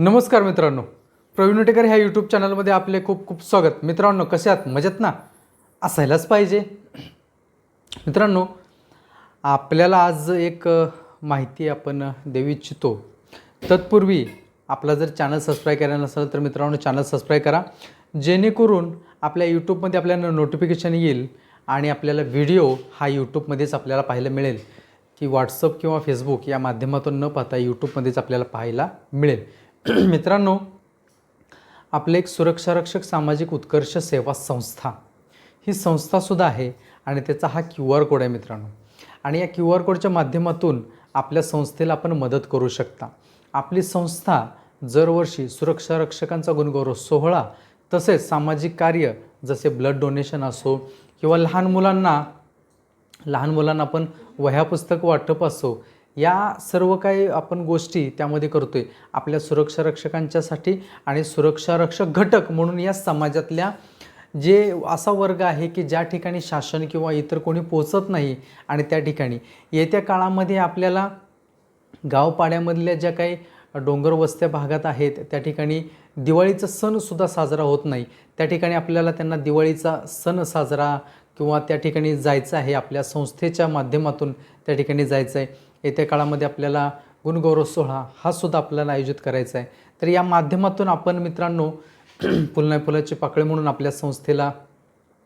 नमस्कार मित्रांनो. प्रवीण उटेकर ह्या यूट्यूब चॅनलमध्ये आपले खूप खूप स्वागत. मित्रांनो कसे आहात? मजेत ना? असायलाच पाहिजे. मित्रांनो आपल्याला आज एक माहिती आपण देऊ इच्छितो. तत्पूर्वी आपला जर चॅनल सबस्क्राईब करायला नसेल तर मित्रांनो चॅनल सबस्क्राईब करा. जेणेकरून आपल्या यूट्यूबमध्ये आपल्याला नोटिफिकेशन येईल आणि आपल्याला व्हिडिओ हा यूट्यूबमध्येच आपल्याला पाहायला मिळेल. की व्हॉट्सअप किंवा फेसबुक या माध्यमातून न पाहता यूट्यूबमध्येच आपल्याला पाहायला मिळेल. मित्रांनो आपले एक सुरक्षारक्षक सामाजिक उत्कर्ष सेवा संस्था. ही संस्थासुद्धा आहे आणि त्याचा हा क्यू आर कोड आहे मित्रांनो. आणि या क्यू आर कोडच्या माध्यमातून आपल्या संस्थेला आपण मदत करू शकता. आपली संस्था दरवर्षी सुरक्षारक्षकांचा गुणगौरव सोहळा तसेच सामाजिक कार्य जसे ब्लड डोनेशन असो किंवा लहान मुलांना लहान मुलांना आपण वह्या पुस्तक वाटप असो या सर्व काही आपण गोष्टी त्यामध्ये करतोय. आपल्या सुरक्षारक्षकांच्यासाठी आणि सुरक्षारक्षक घटक म्हणून या समाजातल्या जे असा वर्ग आहे की ज्या ठिकाणी शासन किंवा इतर कोणी पोचत नाही आणि त्या ठिकाणी येत्या काळामध्ये आपल्याला गावपाड्यामधल्या ज्या काही डोंगर वस्त्या भागात आहेत त्या ठिकाणी दिवाळीचा सणसुद्धा साजरा होत नाही. त्या ठिकाणी आपल्याला त्यांना दिवाळीचा सण साजरा किंवा त्या ठिकाणी जायचं आहे आपल्या संस्थेच्या माध्यमातून त्या ठिकाणी जायचं आहे येत्या काळामध्ये आपल्याला गुणगौरव सोहळा हा सुद्धा आपल्याला आयोजित करायचा आहे. तर या माध्यमातून आपण मित्रांनो फुलनाय फुलाची पाकळी म्हणून आपल्या संस्थेला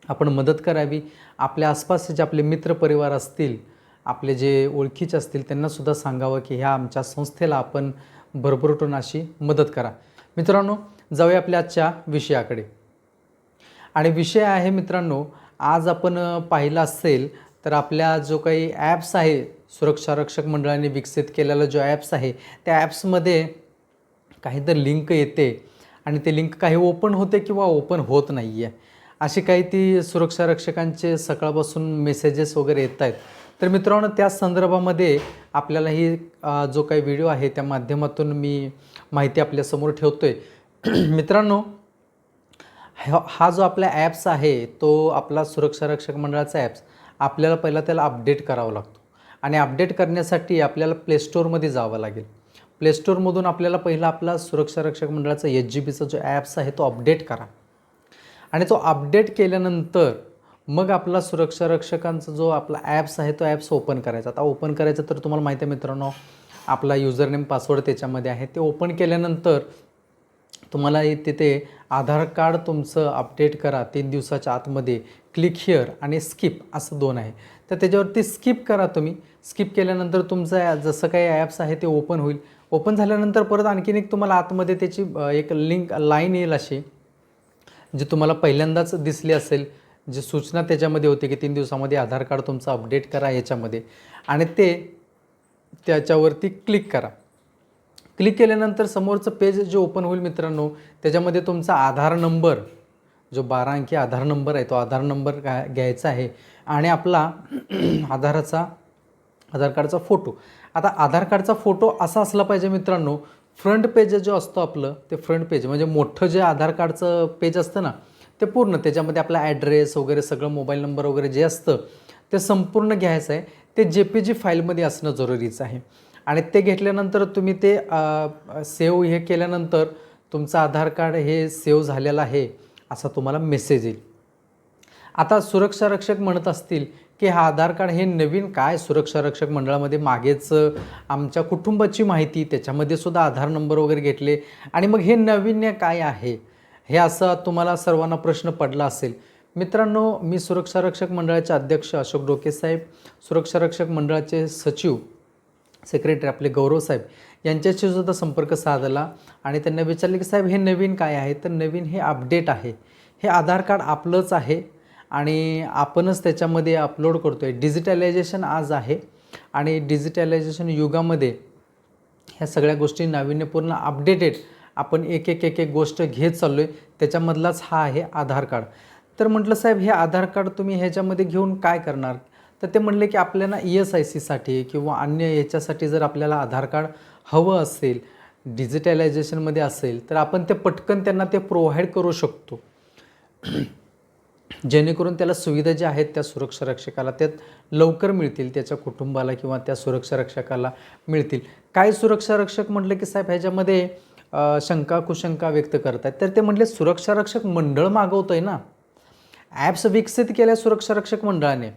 आपण मदत करावी. आपल्या आसपासचे जे आपले मित्रपरिवार असतील आपले जे ओळखीचे असतील त्यांनासुद्धा सांगावं की ह्या आमच्या संस्थेला आपण भरभरटून अशी मदत करा. मित्रांनो जाऊया आपल्या आजच्या विषयाकडे. आणि विषय आहे मित्रांनो आज आपण पाहिला पाहिलं असेल तर आपल्या जो काही ॲप्स आहे सुरक्षारक्षक मंडळाने विकसित केलेला जो ॲप्स आहे त्या ॲप्समध्ये काही तर लिंक येते आणि ते लिंक काही ओपन होते किंवा ओपन होत नाही आहे अशी काही ती सुरक्षारक्षकांचे सकाळपासून मेसेजेस वगैरे येत आहेत. तर मित्रांनो त्या संदर्भामध्ये आपल्याला ही जो काही व्हिडिओ आहे त्या माध्यमातून मी माहिती आपल्यासमोर ठेवतो आहे मित्रांनो हा हा जो आपला ॲप्स आहे तो आपला सुरक्षारक्षक मंडळाचा ॲप्स आपल्याला पहिला त्याला अपडेट करावा लागतो. आणि अपडेट करण्यासाठी आपल्याला प्लेस्टोरमध्ये जावं लागेल. प्लेस्टोरमधून आपल्याला पहिला आपला सुरक्षारक्षक मंडळाचा एच जी बीचा जो ॲप्स आहे तो अपडेट करा. आणि तो अपडेट केल्यानंतर मग आपला सुरक्षारक्षकांचा जो आपला ॲप्स आहे तो ॲप्स ओपन करायचा. आता ओपन करायचं तर तुम्हाला माहिती आहे मित्रांनो आपला युजरनेम पासवर्ड त्याच्यामध्ये आहे. ते ओपन केल्यानंतर तुम्हाला तिथे आधार कार्ड तुमचं अपडेट करा तीन दिवसाच्या आतमध्ये. क्लिक हिअर आणि स्किप असं दोन आहे. तर त्याच्यावरती स्किप करा तुम्ही. स्किप केल्यानंतर तुमचं जसं काही ॲप्स आहे ते ओपन होईल. ओपन झाल्यानंतर परत आणखीन एक तुम्हाला आतमध्ये त्याची एक लिंक लाईन येईल अशी जी तुम्हाला पहिल्यांदाच दिसली असेल. जी सूचना त्याच्यामध्ये होती की तीन दिवसामध्ये आधार कार्ड तुमचं अपडेट करा याच्यामध्ये. आणि ते त्याच्यावरती क्लिक करा. क्लिक केल्यानंतर समोरचं पेज जे ओपन होईल मित्रांनो त्याच्यामध्ये तुमचा आधार नंबर जो बारा अंकी आधार नंबर आहे तो आधार नंबर घ्या घ्यायचा आहे. आणि आपला आधाराचा आधार कार्डचा फोटो. आता आधार कार्डचा फोटो असा असला पाहिजे मित्रांनो फ्रंट पेज जो असतो आपलं ते फ्रंट पेज म्हणजे मोठं जे आधार कार्डचं पेज असतं ना ते पूर्ण त्याच्यामध्ये आपला ॲड्रेस वगैरे सगळं मोबाईल नंबर वगैरे जे असतं ते संपूर्ण घ्यायचं आहे. ते जे पी जी फाईलमध्ये असणं जरुरीचं आहे. आणि ते घेतल्यानंतर तुम्ही ते सेव्ह हे केल्यानंतर तुमचं आधार कार्ड हे सेव्ह झालेलं आहे. असा तुम्हाला मेसेज येईल. आता सुरक्षारक्षक म्हणत असतील की हा आधार कार्ड हे नवीन काय? सुरक्षारक्षक मंडळामध्ये मागेच आमच्या कुटुंबाची माहिती त्याच्यामध्ये सुद्धा आधार नंबर वगैरे घेतले. आणि मग हे नवीन्य काय आहे? हे असं तुम्हाला सर्वांना प्रश्न पडला असेल. मित्रांनो मी सुरक्षारक्षक मंडळाचे अध्यक्ष अशोक डोके साहेब सुरक्षारक्षक मंडळाचे सचिव सेक्रेटरी आपले गौरव साहेब यांच्याशी सुद्धा संपर्क साधला आणि त्यांना विचारले की साहेब हे नवीन काय आहे? तर नवीन हे अपडेट आहे. हे आधार कार्ड आपलंच आहे आणि आपणच त्याच्यामध्ये अपलोड करतो आहे डिजिटलायझेशन आज आहे आणि डिजिटलायझेशन युगामध्ये ह्या सगळ्या गोष्टी नाविन्यपूर्ण अपडेटेड आपण एक एक एक एक गोष्ट घेत चाललो आहे त्याच्यामधलाच हा आहे आधार कार्ड. तर म्हटलं साहेब हे आधार कार्ड तुम्ही ह्याच्यामध्ये घेऊन काय करणार? तर ते म्हणले की आपल्याला ई एस आय सीसाठी किंवा अन्य याच्यासाठी जर आपल्याला आधार कार्ड हवं असेल डिजिटलायझेशनमध्ये असेल तर आपण ते पटकन त्यांना ते प्रोव्हाइड करू शकतो. जेणेकरून त्याला सुविधा ज्या आहेत त्या सुरक्षा रक्षकाला त्यात लवकर मिळतील त्याच्या कुटुंबाला किंवा त्या सुरक्षारक्षकाला मिळतील. काय सुरक्षारक्षक म्हटलं की साहेब ह्याच्यामध्ये शंका कुशंका व्यक्त करत आहेत तर ते म्हटले सुरक्षा रक्षक मंडळ आहे ना. ॲप्स विकसित केल्या सुरक्षा रक्षक मंडळाने.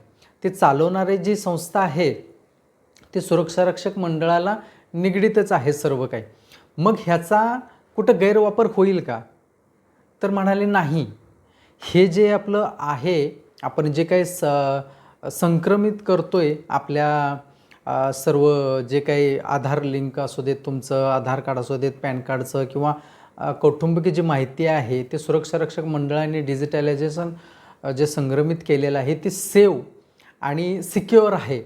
ते चालवणारे जी संस्था आहे ते सुरक्षारक्षक मंडळाला निगडीतच आहे सर्व काही. मग ह्याचा कुठं गैरवापर होईल का? तर म्हणाले नाही. हे जे आपलं आहे आपण जे काही स संक्रमित करतो आहे आपल्या सर्व जे काही आधार लिंक असू देत तुमचं आधार कार्ड असू देत पॅन कार्डचं किंवा कौटुंबिक जी माहिती आहे ते सुरक्षारक्षक मंडळाने डिजिटलायझेशन जे संक्रमित केलेलं आहे ते सेव आणि सिक्युअर आहे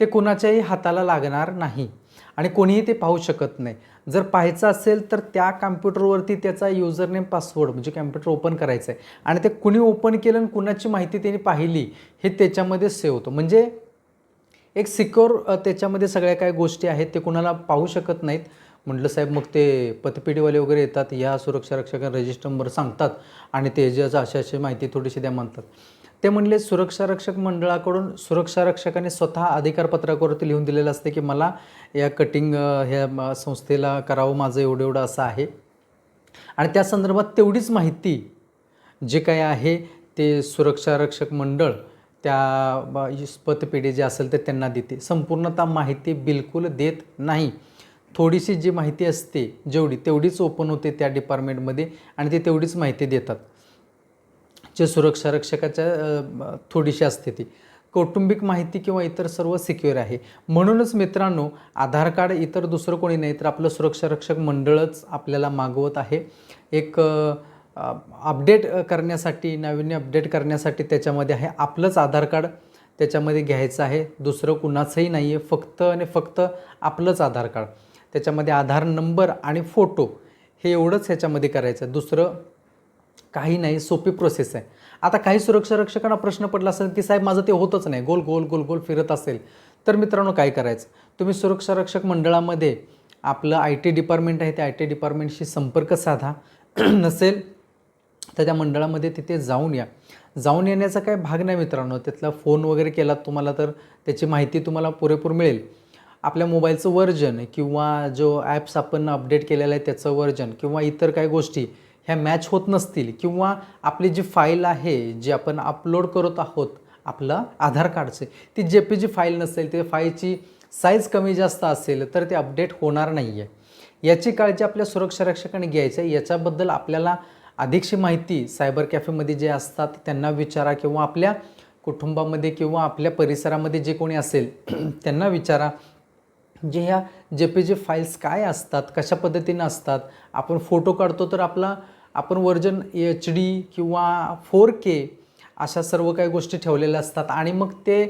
ते कुणाच्याही हाताला लागणार नाही आणि कोणीही ते पाहू शकत नाही. जर पाहायचं असेल तर त्या कॅम्प्युटरवरती त्याचा युजरनेम पासवर्ड म्हणजे कॅम्प्युटर ओपन करायचं आहे आणि ते कुणी ओपन केलं आणि कुणाची माहिती त्यांनी पाहिली हे त्याच्यामध्ये सेव होतं. म्हणजे एक सिक्युअर त्याच्यामध्ये सगळ्या काय गोष्टी आहेत ते कुणाला पाहू शकत नाहीत. म्हटलं साहेब मग ते पतपेढीवाले वगैरे येतात या सुरक्षा रक्षकांना रजिस्टर नंबर सांगतात आणि ते जे अशी अशी माहिती थोडीशी द्या म्हणतात. ते म्हणले सुरक्षा रक्षक मंडळाकडून सुरक्षा रक्षकाने स्वतः अधिकारपत्रावरती लिहून दिलेलं असते की मला या कटिंग ह्या संस्थेला करावं माझं एवढं एवढं असं आहे. आणि त्या संदर्भात तेवढीच माहिती जे काय आहे ते सुरक्षा रक्षक मंडळ त्या पतपेढी जे असेल ते त्यांना देते. संपूर्णतः माहिती बिलकुल देत नाही. थोडीशी जी माहिती असते जेवढी तेवढीच ओपन होते त्या डिपार्टमेंटमध्ये आणि ते तेवढीच माहिती देतात. जे सुरक्षा रक्षकाच्या थोडीशी असते ती. कौटुंबिक माहिती किंवा इतर सर्व सिक्युअर आहे. म्हणूनच मित्रांनो आधार कार्ड इतर दुसरं कोणी नाही तर आपलं सुरक्षा रक्षक मंडळच आपल्याला मागवत आहे. एक अपडेट करण्यासाठी नाविन्य अपडेट करण्यासाठी त्याच्यामध्ये आहे आपलंच आधार कार्ड. त्याच्यामध्ये घ्यायचं आहे. दुसरं कुणाचंही नाही आहे. फक्त आणि फक्त आपलंच आधार कार्ड. त्याच्यामध्ये आधार नंबर आणि फोटो हे एवढंच ह्याच्यामध्ये करायचं आहे. दुसरं काही नाही. सोपी प्रोसेस आहे. आता काही सुरक्षा रक्षकांना प्रश्न पडला असेल की साहेब माझं ते होतच नाही. गोल गोल गोल गोल फिरत असेल. तर मित्रांनो काय करायचं? तुम्ही सुरक्षा रक्षक मंडळामध्ये आपलं आय टी डिपार्टमेंट आहे. त्या आय टी डिपार्टमेंटशी संपर्क साधा. नसेल तर त्या मंडळामध्ये तिथे जाऊन या. जाऊन येण्याचा काय भाग नाही मित्रांनो. त्यातला फोन वगैरे केला तुम्हाला तर त्याची माहिती तुम्हाला पुरेपूर मिळेल. आपल्या मोबाईलचं वर्जन किंवा जो ॲप्स आपण अपडेट केलेला आहे त्याचं वर्जन किंवा इतर काही गोष्टी ह्या मॅच होत नसतील किंवा आपली जी फाईल आहे जी आपण अपलोड करत आहोत आपलं आधार कार्डचे ती जे पी जी फाईल नसेल ते फाईलची साईज कमी जास्त असेल तर ते अपडेट होणार नाही आहे याची काळजी आपल्या सुरक्षा रक्षकाने घ्यायची आहे. याच्याबद्दल आपल्याला अधिकशी माहिती सायबर कॅफेमध्ये जे असतात त्यांना विचारा किंवा आपल्या कुटुंबामध्ये किंवा आपल्या परिसरामध्ये जे कोणी असेल त्यांना विचारा. जे ह्या जे पी जी फाईल्स काय असतात कशा पद्धतीनं असतात? आपण फोटो काढतो तर आपला आपण वर्जन एच डी किंवा फोर के अशा सर्व काही गोष्टी ठेवलेल्या असतात आणि मग ते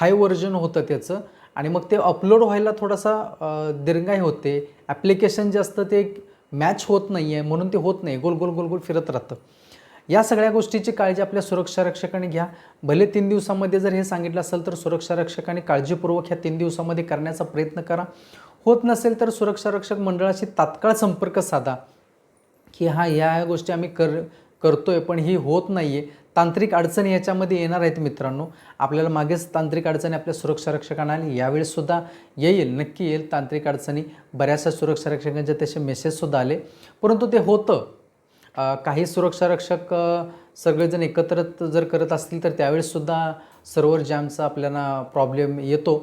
हाय वर्जन होतं त्याचं आणि मग ते अपलोड व्हायला थोडासा दीर्घाय दिरंगाई होते. ॲप्लिकेशन जे असतं ते मॅच होत नाही आहे म्हणून ते होत नाही. गोल गोल गोल गोल फिरत राहतं. या सगळ्या गोष्टीची काळजी आपल्या सुरक्षा रक्षकाने घ्या. भले तीन दिवसामध्ये जर हे सांगितलं असेल तर सुरक्षा रक्षकाने काळजीपूर्वक ह्या तीन दिवसामध्ये करण्याचा प्रयत्न करा. होत नसेल तर सुरक्षा रक्षक मंडळाशी तात्काळ संपर्क साधा की हा ह्या गोष्टी आम्ही कर करतोय पण ही होत नाही आहे तांत्रिक अडचणी याच्यामध्ये येणार आहेत मित्रांनो. आपल्याला मागेच तांत्रिक अडचणी आपल्या सुरक्षा रक्षकांना आली यावेळेससुद्धा येईल नक्की येईल तांत्रिक अडचणी. बऱ्याचशा सुरक्षा रक्षकांचे तसे मेसेजसुद्धा आले. परंतु ते होतं. काही सुरक्षा रक्षक सगळेजण एकत्र जर करत असतील तर त्यावेळेससुद्धा सर्व्हर जॅमचा आपल्याला प्रॉब्लेम येतो.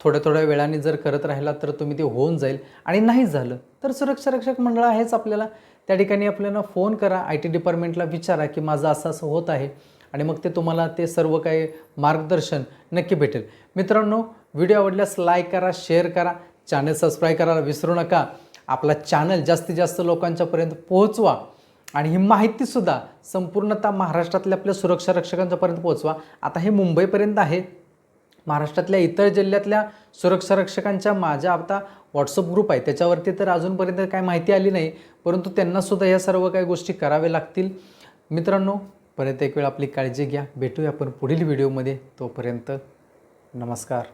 थोड्या थोड्या वेळाने जर करत राहिला तर तुम्ही ते होऊन जाईल. आणि नाही झालं तर सुरक्षा रक्षक मंडळ आहेच आपल्याला. त्या ठिकाणी आपल्याला फोन करा आय टी डिपार्टमेंटला विचारा की माझं असं असं होत आहे आणि मग ते तुम्हाला ते सर्व काही मार्गदर्शन नक्की भेटेल. मित्रांनो व्हिडिओ आवडल्यास लाईक करा शेअर करा चॅनल सबस्क्राईब करायला विसरू नका. आपला चॅनल जास्तीत जास्त लोकांच्यापर्यंत पोहोचवा आणि ही माहितीसुद्धा संपूर्णतः महाराष्ट्रातल्या आपल्या सुरक्षा रक्षकांच्यापर्यंत पोहोचवा. आता हे मुंबईपर्यंत आहे. महाराष्ट्रातल्या इतर जिल्ह्यातल्या सुरक्षा रक्षकांच्या माझ्या आता व्हॉट्सअप ग्रुप आहे. त्याच्यावरती तर अजूनपर्यंत काय माहिती आली नाही परंतु त्यांनासुद्धा या सर्व काही गोष्टी कराव्या लागतील. मित्रांनो परत एक वेळ आपली काळजी घ्या. भेटूया आपण पुढील व्हिडिओमध्ये तोपर्यंत नमस्कार.